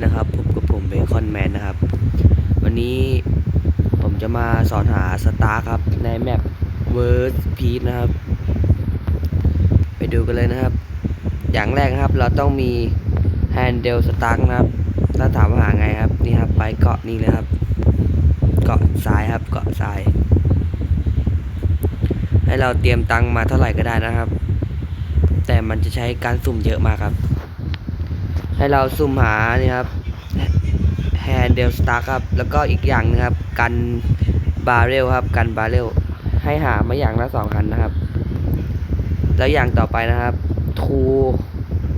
นะครับพบกับผมเบคอนแมนนะครับ วันนี้ผมจะมาสอนหาสตาร์ครับ ในแมปเวิร์สพีทนะครับ ไปดูกันเลยนะครับ อย่างแรกครับ เราต้องมีแฮนเดลสตาร์นะครับ ถ้าถามว่าหาไงครับนี่ครับ ไปเกาะนี่เลยครับ เกาะทรายครับเกาะทราย ให้เราเตรียมตังค์มาเท่าไหร่ก็ได้นะครับ แต่มันจะใช้การสุ่มเยอะมากครับ ให้เราสุ่มหานี่ครับแฮนเดลสตาร์ครับ แล้วก็อีกอย่างนึงครับ กันบาเรลครับ กันบาเรลให้หามาอย่างละสองอันนะครับ แล้วอย่างต่อไปนะครับ ทู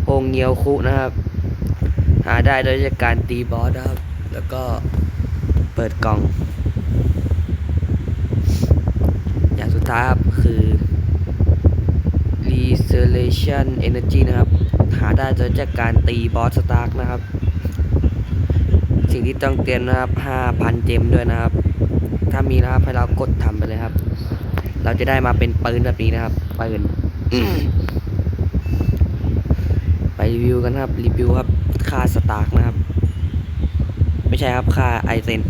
โฮงเงียวคุนะครับ หาได้โดยจากการตีบอสนะครับ แล้วก็เปิดกล่อง อย่างสุดท้ายครับคือ Resurrection Energy นะครับ ได้โดยจากการตีบอสสตาร์กนะครับ สิ่งที่ต้องเตรียมนะครับ 5,000 เจมด้วยนะครับ ถ้ามีนะครับให้เรากดทำไปเลยครับ เราจะได้มาเป็นปืนแบบนี้นะครับปืนไปรีวิวกันครับรีวิวครับค่าสตาร์กนะครับ ไม่ใช่ครับค่าไอเซน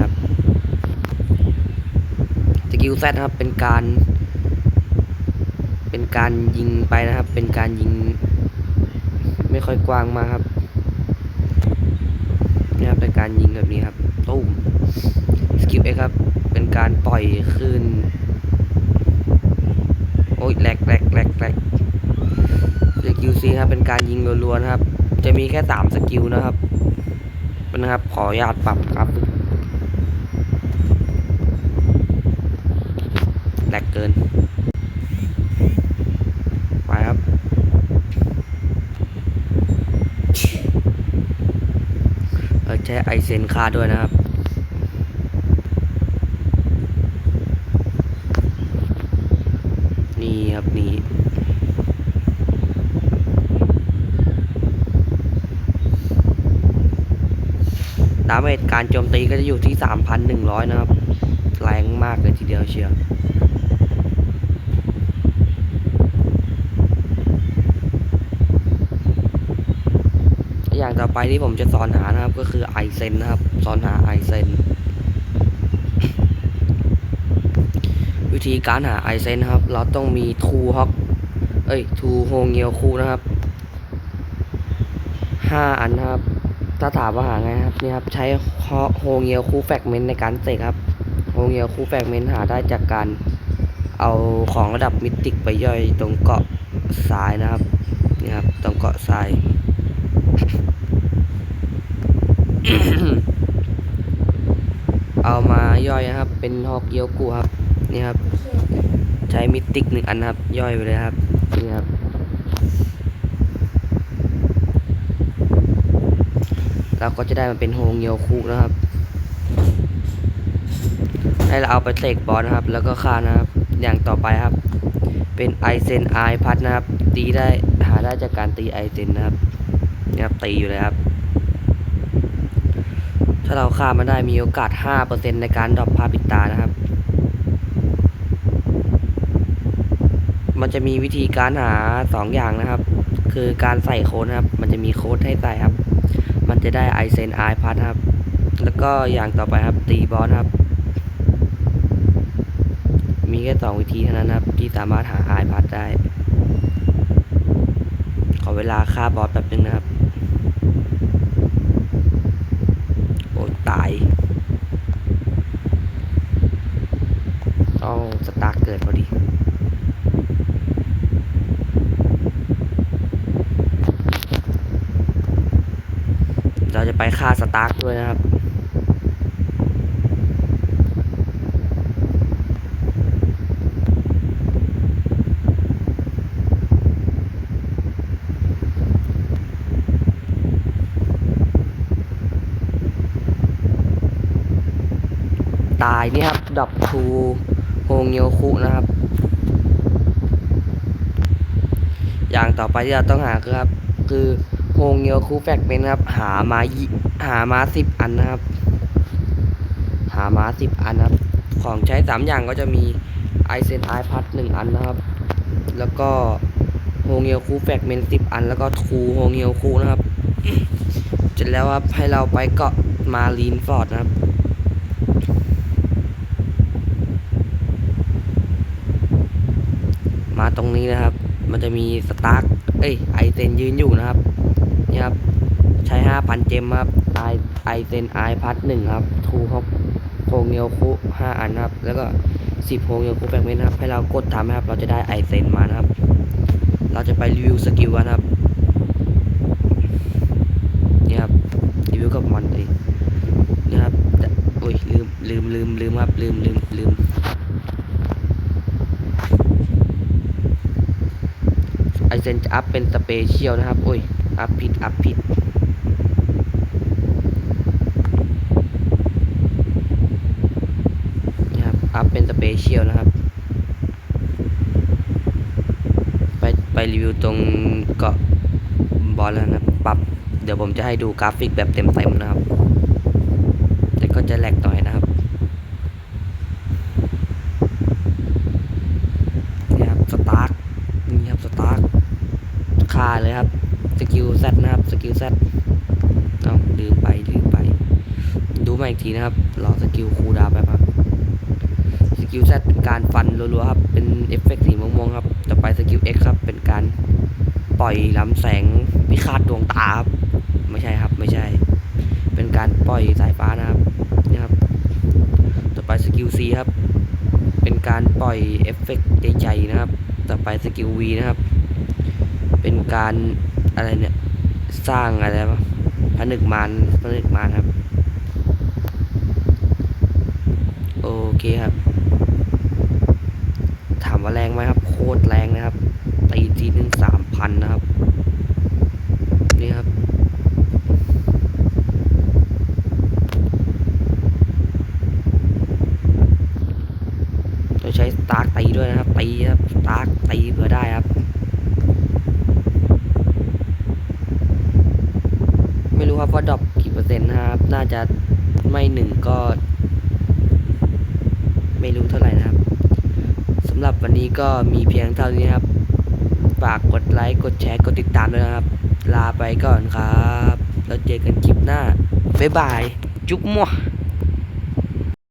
ครับ ส กิลแซนะครับ เป็นการ เป็นการยิงไปนะครับ เป็นการยิง ไม่ค่อยกว้างมากครับนี่ครับเป็นการยิงแบบนี้ครับตุ้มสกิลเอครับ เป็นการปล่อยขึ้น โอ้ยแหลกแหลกแหลกแหลกสกิลซีครับ เป็นการยิงรัวๆนะครับ จะมีแค่สามสกิลนะครับนะครับ ขออนุญาตปรับครับ แหลก เกิน ไปครับเออใช้ไอเซนคาด้วยนะครับนี่ครับนี่ดาเมจการโจมตีก็จะอยู่ที่ 3,100 นะครับ แรงมากเลยทีเดียวเชียว อย่างต่อไปที่ผมจะสอนหานะครับ ก็คือไอเซนนะครับ สอนหาไอเซนวิธีการหาไอเซนนะครับ เราต้องมีทูฮอกเอ้ยทูโฮเงียวคูนะครับห้าอันนะครับ ถ้าถามว่าหาไงครับนี่ครับ ใช้โฮเงียวคูแฟกเมนต์ในการเสกครับโฮเงียวคูแฟกเมนต์หาได้จากการเอาของระดับมิติกไปย่อยตรงเกาะทรายนะครับนี่ครับตรงเกาะทราย เอามาย่อยนะครับ เป็นฮอกเกียวกูครับ นี่ครับ ใช้มิติกหนึ่งอันครับ ย่อยไปเลยครับ นี่ครับ เราก็จะได้มันเป็นโฮงเกียวคุนะครับ ให้เราเอาไปเสกบอสนะครับ แล้วก็ฆ่านะครับ อย่างต่อไปครับ เป็นไอเซนไอพัดนะครับ ตีได้หาได้จากการตีไอเซนนะครับ นี่ครับตีอยู่เลยครับ ถ้าเราฆ่ามันได้มีโอกาส 5%ในการดรอปผ้าปิตานะครับ มันจะมีวิธีการหา 2 อย่างนะครับ คือการใส่โค้ดนะครับ มันจะมีโค้ดให้ใส่ครับ มันจะได้ไอเซนไอพัดครับ แล้วก็อย่างต่อไปครับตีบอสครับ มีแค่สองวิธีเท่านั้นครับ ที่สามารถหาไอพัดได้ขอเวลาฆ่าบอสแป๊บนึงนะครับ โอ้ยตายเอาสตาร์เกิดพอดี เราจะไปฆ่าสตาร์กด้วยนะครับ ตายนี่ครับ ดับทูโฮงเงียวคุนะครับ อย่างต่อไปที่เราต้องหาคือครับ คือ โฮงเงียวคุแฟกเมนครับ หามาหามาสิบอันนะครับ หามาสิบอันนะครับ ของใช้สามอย่างก็จะมีไอเซนไอพัดหนึ่งอันนะครับ แล้วก็โฮเงียวคูแฟกเมนสิบอัน แล้วก็ทูโฮเงียวคูนะครับเสร็จแล้วครับให้เราไปเกาะมารีนฟอร์ดนะครับมาตรงนี้นะครับ มันจะมีสตาร์กเอ้ย ไอเซนยืนอยู่นะครับ นี่ครับ ใช้ห้าพันเจมครับไอไอเซนไอพัดหนึ่งครับทูครับโฮเงียวคุห้าอันครับ แล้วก็สิบโฮเงียวคุแฟกเมนครับ ให้เรากดทำนะครับ เราจะได้ไอเซนมานะครับ เราจะไปรีวิวสกิลกันครับนี่ครับรีวิวกับมันเลยนี่ครับโอ้ยลืมลืมลืมลืมครับลืมลืมลืมไอเซนจะอัพเป็นสเปเชียลนะครับ โอ้ย อัพผิด อัพผิด นะครับ อัพเป็นสเปเชียลนะครับ ไปไปรีวิวตรงเกาะบอลแล้วนะปรับ เดี๋ยวผมจะให้ดูกราฟิกแบบเต็มๆนะครับ แต่ก็จะแหลกหน่อยนะครับนี่ครับสตาร์กนี่ครับสตาร์กค่าเลยครับ สกิลแซนะครับสกิลแซเอาลืมไปลืมไป ดูมาอีกทีนะครับรอสกิลคูดาวแป๊บครับสกิลแซเป็นการฟันรัวๆครับเป็นเอฟเฟกต์สีม่วงๆครับต่อไปสกิล X ครับเป็นการปล่อยลำแสงพิฆาตดวงตาครับไม่ใช่ครับไม่ใช่ เป็นการปล่อยสายฟ้านะครับนี่ครับต่อไปสกิล C ครับเป็นการปล่อยเอฟเฟกต์ใหญ่ๆนะครับ ต่อไปสกิล V นะครับ เป็นการ อะไรเนี่ย สร้างอะไรวะผนึกมารผนึกมารครับ โอเคครับ ถามว่าแรงไหมครับ โคตรแรงนะครับ ตีทีนึงสามพันนะครับ นี่ครับต้องใช้สตาร์กตีด้วยนะครับ ตีครับสตาร์กตีเผื่อได้ครับ ไม่รู้ครับว่าดรอปกี่เปอร์เซ็นต์นะครับ น่าจะไม่หนึ่งก็ ไม่รู้เท่าไหร่นะครับสำหรับวันนี้ก็มีเพียงเท่านี้ครับ ฝากกดไลค์ กดแชร์ กดติดตามด้วยนะครับ ลาไปก่อนครับ แล้วเจอกันคลิปหน้า บ๊ายบาย จุ๊บมั่ว